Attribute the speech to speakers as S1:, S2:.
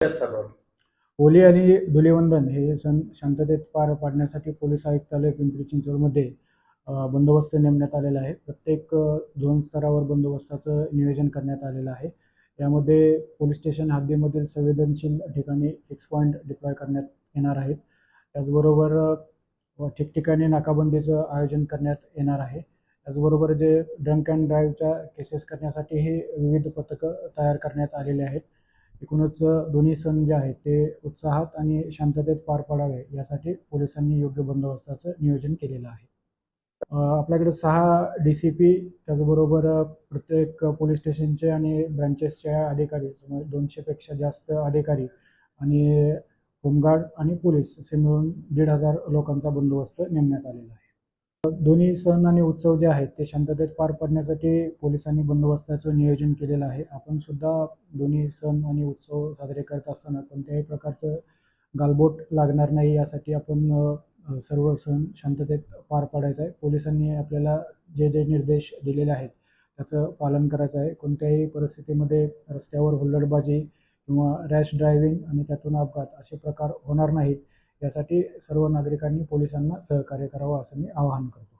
S1: Holy आणि धुलिवंदन हे सण शांततेत पार पाडण्यासाठी पोलीस आयुक्तालय पिंपरी चिंचवडमध्ये बंदोबस्त नेमण्यात आलेला आहे. प्रत्येक झोन स्तरावर बंदोबस्ताचं नियोजन करण्यात आलेलं आहे. यामध्ये पोलीस स्टेशन हद्दीमधील संवेदनशील ठिकाणी फिक्स पॉईंट डिप्लॉय करण्यात येणार आहेत. त्याचबरोबर ठिकठिकाणी नाकाबंदीचं आयोजन करण्यात येणार आहे. त्याचबरोबर जे ड्रंक अँड ड्राईव्हच्या केसेस करण्यासाठीही विविध पथकं तयार करण्यात आलेले आहेत. एकूणच दोन्ही सण जे आहेत ते उत्साहात आणि शांततेत पार पडावे यासाठी पोलिसांनी योग्य बंदोबस्ताचं नियोजन केलेलं आहे. आपल्याकडे सहा डी सी पी त्याचबरोबर प्रत्येक पोलीस स्टेशनचे आणि ब्रँचेसच्या अधिकारी दोनशेपेक्षा जास्त अधिकारी आणि होमगार्ड आणि पोलीस असे मिळून दीड हजार लोकांचा बंदोबस्त नेमण्यात आलेला आहे. दोन्ही सण आणि उत्सव जे आहेत ते शांततेत पार पाडण्यासाठी पोलिसांनी बंदोबस्ताचं नियोजन केलेलं आहे. आपण सुद्धा दोन्ही सण आणि उत्सव साजरे करत असताना कोणत्याही प्रकारचं गालबोट लागणार नाही यासाठी आपण सर्व सण शांततेत पार पाडायचा आहे. पोलिसांनी आपल्याला जे जे निर्देश दिलेले आहेत त्याचं पालन करायचं आहे. कोणत्याही परिस्थितीमध्ये रस्त्यावर हुल्लडबाजी किंवा रॅश ड्रायव्हिंग आणि त्यातून अपघात असे प्रकार होणार नाहीत. यासाठी सर्व नागरिकांनी पोलिसांना सहकार्य करावं असं मी आवाहन करतो.